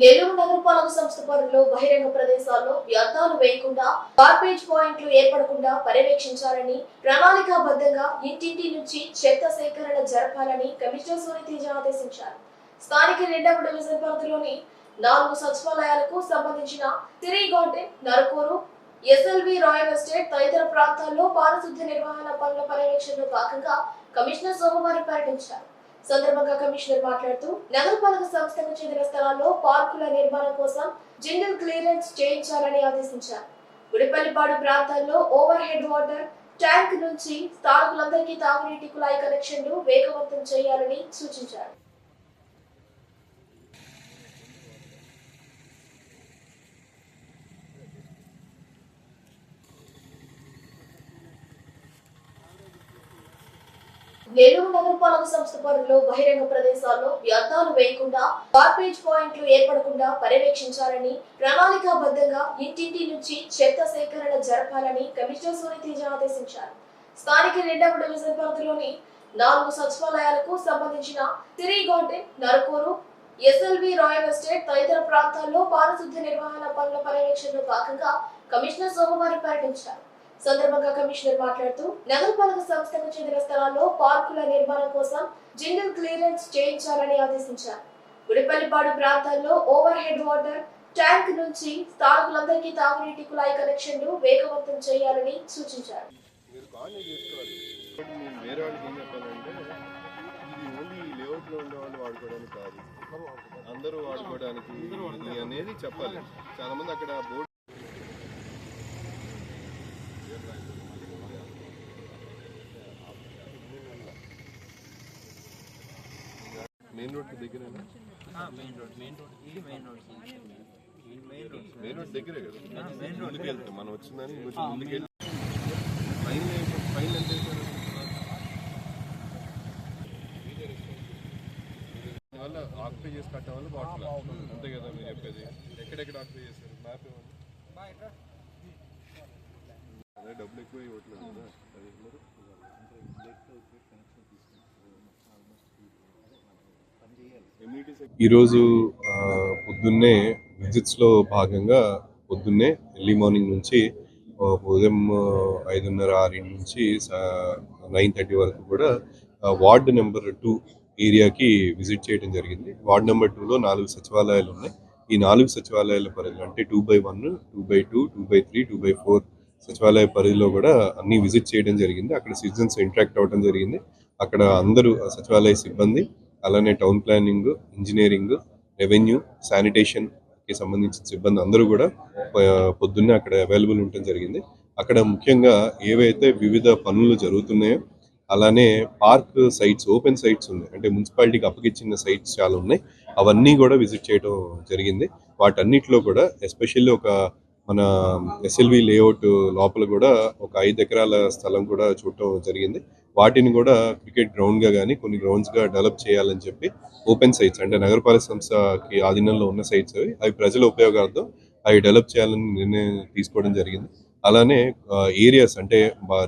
నెల్లూరు నగరపాలక సంస్థ పరిధిలో బహిరంగ ప్రదేశాల్లో వ్యర్థాలు వేయకుండా గార్బేజ్ పాయింట్లు ఏర్పడకుండా పర్యవేక్షించాలని ప్రణాళికాబద్ధంగా ఇంటింటి నుంచి చెత్త సేకరణ జరపాలని కమిషనర్ సునీతేజ ఆదేశించారు. స్థానిక రెండవ డివిజన్ పరిధిలోని నాలుగు సచివాలయాలకు సంబంధించిన తిరి garden Narakuru S L V royal estate తదితర ప్రాంతాల్లో పారిశుద్ధ్య నిర్వహణ పనుల పర్యవేక్షణలో భాగంగా కమిషనర్ సోమవారం పర్యటించారు. సందర్భంగా కమిషనర్ మాట్లాడుతూ నగరపాలక సంస్థకు చెందిన స్థలాల్లో పార్కుల నిర్మాణం కోసం జింగిల్ క్లియరెన్స్ చేయించాలని ఆదేశించారు. గుడిపల్లిపాడు ప్రాంతాల్లో ఓవర్ హెడ్ వాటర్ ట్యాంక్ నుంచి స్థానికులందరికీ తాగునీటి కుళాయి కనెక్షన్లు వేగవంతం చేయాలని సూచించారు. నెల్లూరు నగరపాలక సంస్థ పరిధిలో బహిరంగ ప్రదేశాల్లో వ్యర్థాలు వేయకుండా గార్బేజ్ పాయింట్లు ఏర్పడకుండా పర్యవేక్షించాలని ప్రణాళికాబద్ధంగా ఇంటింటి నుంచి చెత్త సేకరణ జరపాలని కమిషనర్ సునీతేజ ఆదేశించారు. స్థానిక రెండవ డివిజన్ పరిధిలోని నాలుగు సచివాలయాలకు సంబంధించిన Siri garden Narakuru S L V royal estate తదితర ప్రాంతాల్లో పారిశుద్ధ్య నిర్వహణ పనుల పర్యవేక్షణలో భాగంగా కమిషనర్ సోమవారం పర్యటించారు సందర్భంగా కమిషనర్ మాట్లాడుతూ నగరపాలక సంస్థకు చెందిన స్థలాల్లో పార్కుల నిర్మాణం కోసం జింగిల్ క్లియరెన్స్ చేయించాలని ఆదేశించారు. గుడిపల్లిపాడు ప్రాంతాల్లో ఓవర్ హెడ్ వాటర్ ట్యాంక్ నుంచి స్థానికులందరికీ తాగునీటి కుళాయి కనెక్షన్లు వేగవంతం చేయాలని సూచించారు. మీరు కాలనీ చేసుకోవాలి. ఇప్పుడు నేను వేరే వాళ్ళకి ఏం చెప్పాలంటే ఇది ఓన్లీ లేఅవుట్లో ఉండే వాళ్ళు వాడుకోవడానికి కాదు. అందరూ వాడుకోవడానికి ఇది అనేది చెప్పాలి. చాలా మంది అక్కడ బోర్డు మెయిన్ రోడ్ దగ్గర మెయిన్ రోడ్ మెయిన్ రోడ్ ఇది main road main road main road దగ్గరే కదా? మెయిన్ రోడ్ వెళ్తాం మనం వచ్చిందని కొంచెం ముందుకు వెళ్ళి ఫైన్ ఫైన్ ఎంత వేశారు? వల్ల ఆక్యుపై చేసి కట్టడం వల్ల బాటిల్ అంతే కదా మీరు చెప్పేది. ఎక్కడెక్కడ ఆక్యుపై చేశారు? మ్యాప్ ఇవ్వండి అదే డబ్బులు ఎక్కువ ఇవ్వట్లేదు కదా. అది ఎక్కువ. ఈరోజు పొద్దున్నే విజిట్స్లో భాగంగా పొద్దున్నే ఎర్లీ మార్నింగ్ నుంచి ఉదయం ఐదున్నర ఆరింటి నుంచి నైన్ థర్టీ వరకు కూడా వార్డ్ నెంబర్ టూ ఏరియాకి విజిట్ చేయడం జరిగింది. వార్డ్ నెంబర్ టూలో నాలుగు సచివాలయాలు ఉన్నాయి. ఈ నాలుగు సచివాలయాల పరిధిలో అంటే two by one two by two two by three two by four సచివాలయ పరిధిలో కూడా అన్ని విజిట్ చేయడం జరిగింది. అక్కడ సిటిజన్స్ ఇంటరాక్ట్ అవ్వడం జరిగింది. అక్కడ అందరూ సచివాలయ సిబ్బంది అలానే టౌన్ ప్లానింగ్ ఇంజనీరింగ్ రెవెన్యూ శానిటేషన్కి సంబంధించిన సిబ్బంది అందరూ కూడా పొద్దున్నే అక్కడ అవైలబుల్ ఉండటం జరిగింది. అక్కడ ముఖ్యంగా ఏవైతే వివిధ పనులు జరుగుతున్నాయో అలానే పార్క్ సైట్స్ ఓపెన్ సైట్స్ ఉన్నాయి. అంటే మున్సిపాలిటీకి అప్పగించిన సైట్స్ చాలా ఉన్నాయి. అవన్నీ కూడా విజిట్ చేయడం జరిగింది. వాటన్నిటిలో కూడా ఎస్పెషల్లీ ఒక మన ఎస్ఎల్వి లేఅవుట్ లోపల కూడా ఒక ఐదు ఎకరాల స్థలం కూడా చూడటం జరిగింది. వాటిని కూడా క్రికెట్ గ్రౌండ్గా కానీ కొన్ని గ్రౌండ్స్గా డెవలప్ చేయాలని చెప్పి ఓపెన్ సైట్స్ అంటే నగరపాలక సంస్థకి ఆధీనంలో ఉన్న సైట్స్ అవి అవి ప్రజల ఉపయోగార్థం అవి డెవలప్ చేయాలని నిర్ణయం తీసుకోవడం జరిగింది. అలానే ఏరియాస్ అంటే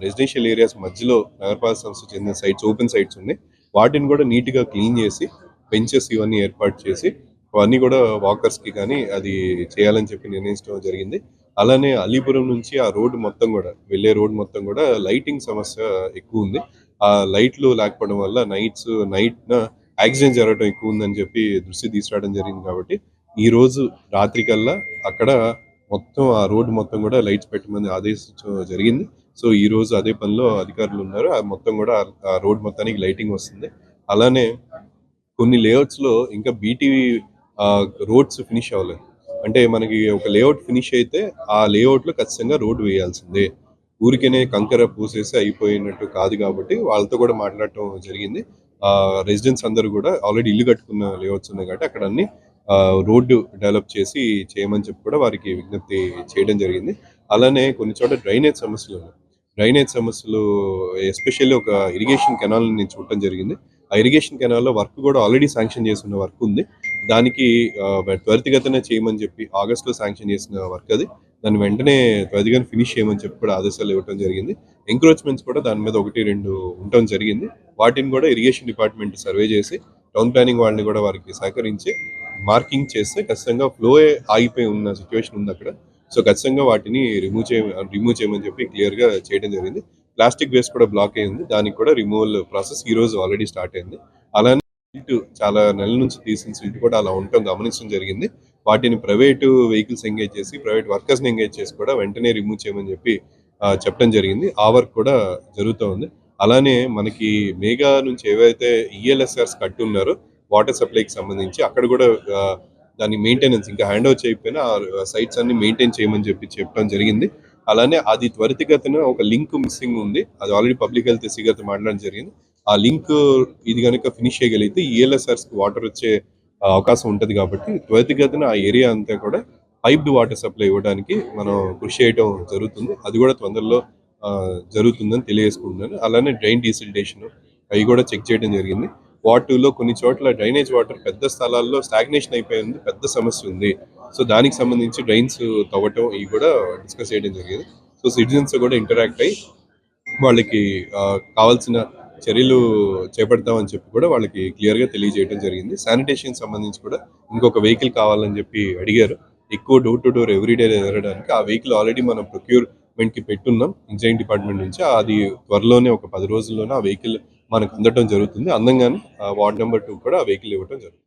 రెసిడెన్షియల్ ఏరియాస్ మధ్యలో నగరపాలక సంస్థ చెందిన సైట్స్ ఓపెన్ సైట్స్ ఉన్నాయి. వాటిని కూడా నీట్గా క్లీన్ చేసి బెంచెస్ ఇవన్నీ ఏర్పాటు చేసి అవన్నీ కూడా వాకర్స్కి కానీ అది చేయాలని చెప్పి నిర్ణయించడం జరిగింది. అలానే అలీపురం నుంచి ఆ రోడ్డు మొత్తం కూడా వెళ్ళే రోడ్డు మొత్తం కూడా లైటింగ్ సమస్య ఎక్కువ ఉంది. ఆ లైట్లు లేకపోవడం వల్ల నైట్స్ నైట్ యాక్సిడెంట్ జరగడం ఎక్కువ ఉందని చెప్పి దృష్టి తీసుకురావడం జరిగింది కాబట్టి ఈ రోజు రాత్రి కల్లా అక్కడ మొత్తం ఆ రోడ్డు మొత్తం కూడా లైట్స్ పెట్టమని ఆదేశించడం జరిగింది. సో ఈ రోజు అదే పనిలో అధికారులు ఉన్నారు. ఆ మొత్తం కూడా ఆ- రోడ్ మొత్తానికి లైటింగ్ వస్తుంది. అలానే కొన్ని లేఅవుట్స్లో ఇంకా బీటీవీ రోడ్స్ ఫినిష్ అవ్వలేదు. అంటే మనకి ఒక లేఅవుట్ ఫినిష్ అయితే ఆ లేఅవుట్లో ఖచ్చితంగా రోడ్డు వేయాల్సిందే. ఊరికేనే కంకర పూసేసి అయిపోయినట్టు కాదు కాబట్టి వాళ్ళతో కూడా మాట్లాడటం జరిగింది. ఆ రెసిడెంట్స్ అందరూ కూడా ఆల్రెడీ ఇల్లు కట్టుకున్న లేఅవుట్స్ ఉన్నాయి కాబట్టి అక్కడ అన్ని రోడ్డు డెవలప్ చేసి చేయమని చెప్పి కూడా వారికి విజ్ఞప్తి చేయడం జరిగింది. అలానే కొన్ని చోట్ల డ్రైనేజ్ సమస్యలు ఉన్నాయి. డ్రైనేజ్ సమస్యలు ఎస్పెషల్లీ ఒక ఇరిగేషన్ కెనాల్ నేను చూడటం జరిగింది. ఆ ఇరిగేషన్ కెనాల్లో వర్క్ కూడా ఆల్రెడీ శాంక్షన్ చేసిన వర్క్ ఉంది. దానికి ఆ, త్వరితగతిన చేయమని చెప్పి ఆగస్టులో శాంక్షన్ చేసిన వర్క్ అది. దాన్ని వెంటనే త్వరితగా ఫినిష్ చేయమని చెప్పి కూడా ఆదేశాలు ఇవ్వడం జరిగింది. ఎంక్రోచ్మెంట్స్ కూడా దాని మీద ఒకటి రెండు ఉండటం జరిగింది. వాటిని కూడా ఇరిగేషన్ డిపార్ట్మెంట్ సర్వే చేసి టౌన్ ప్లానింగ్ వాళ్ళని కూడా వారికి సహకరించి మార్కింగ్ చేస్తే ఖచ్చితంగా ఫ్లో ఆగిపోయి ఉన్న సిచ్యువేషన్ ఉంది అక్కడ. సో ఖచ్చితంగా వాటిని రిమూవ్ చేయ రిమూవ్ చేయమని చెప్పి క్లియర్గా చేయడం జరిగింది. ప్లాస్టిక్ వేస్ట్ కూడా బ్లాక్ అయింది దానికి కూడా రిమూవల్ ప్రాసెస్ ఈ రోజు ఆల్రెడీ స్టార్ట్ అయింది. అలానే సిల్ట్ చాలా నెలల నుంచి తీసిన సిల్ట్ కూడా అలా ఉండటం గమనించడం జరిగింది. వాటిని ప్రైవేటు వెహికల్స్ ఎంగేజ్ చేసి ప్రైవేట్ వర్కర్స్ని ఎంగేజ్ చేసి కూడా వెంటనే రిమూవ్ చేయమని చెప్పి చెప్పడం జరిగింది. ఆ వర్క్ కూడా జరుగుతూ ఉంది. అలానే మనకి మేఘా నుంచి ఏవైతే ఈఎల్ఎస్ఆర్స్ కట్టి ఉన్నారో వాటర్ సప్లైకి సంబంధించి అక్కడ కూడా దాన్ని దాని మెయింటెనెన్స్ ఇంకా హ్యాండ్ ఓవర్ చేయకపోయినా ఆ సైట్స్ అన్ని మెయింటైన్ చేయమని చెప్పి చెప్పడం జరిగింది. అలానే అది త్వరితగతిన ఒక లింక్ మిస్సింగ్ ఉంది. అది ఆల్రెడీ పబ్లిక్ హెల్త్ ఎస్సీ గారితో మాట్లాడడం జరిగింది. ఆ లింక్ ఇది కనుక ఫినిష్ చేయగలిగితే ఈఎల్ఎస్ఆర్స్కి కి వాటర్ వచ్చే అవకాశం ఉంటుంది కాబట్టి త్వరితగతిన ఆ ఏరియా అంతా కూడా పైప్డ్ వాటర్ సప్లై ఇవ్వడానికి మనం కృషి చేయడం జరుగుతుంది. అది కూడా తొందరలో జరుగుతుందని తెలియజేసుకుంటున్నాను. అలానే డ్రైన్ డీసిల్టేషన్ అవి కూడా చెక్ చేయడం జరిగింది. వాటర్లో కొన్ని చోట్ల డ్రైనేజ్ వాటర్ పెద్ద స్థలాల్లో స్టాగ్నేషన్ అయిపోయింది. పెద్ద సమస్య ఉంది. సో దానికి సంబంధించి డ్రైన్స్ తవ్వటం ఇవి కూడా డిస్కస్ చేయడం జరిగింది. సో సిటిజన్స్ కూడా ఇంటరాక్ట్ అయ్యి వాళ్ళకి కావాల్సిన చర్యలు చేపడతామని చెప్పి కూడా వాళ్ళకి క్లియర్గా తెలియజేయడం జరిగింది. శానిటేషన్ సంబంధించి కూడా ఇంకొక వెహికల్ కావాలని చెప్పి అడిగారు. ఎక్కువ డోర్ టు డోర్ ఎవ్రీడే తిరగడానికి ఆ వెహికల్ ఆల్రెడీ మనం ప్రొక్యూర్మెంట్కి పెట్టున్నాం. ఇంజనీరింగ్ డిపార్ట్మెంట్ నుంచి అది త్వరలోనే ఒక పది రోజుల్లోనే ఆ వెహికల్ మనకు అందడం జరుగుతుంది. అందంగానే వార్డ్ నెంబర్ టూ కూడా ఆ వెహికల్ ఇవ్వడం జరుగుతుంది.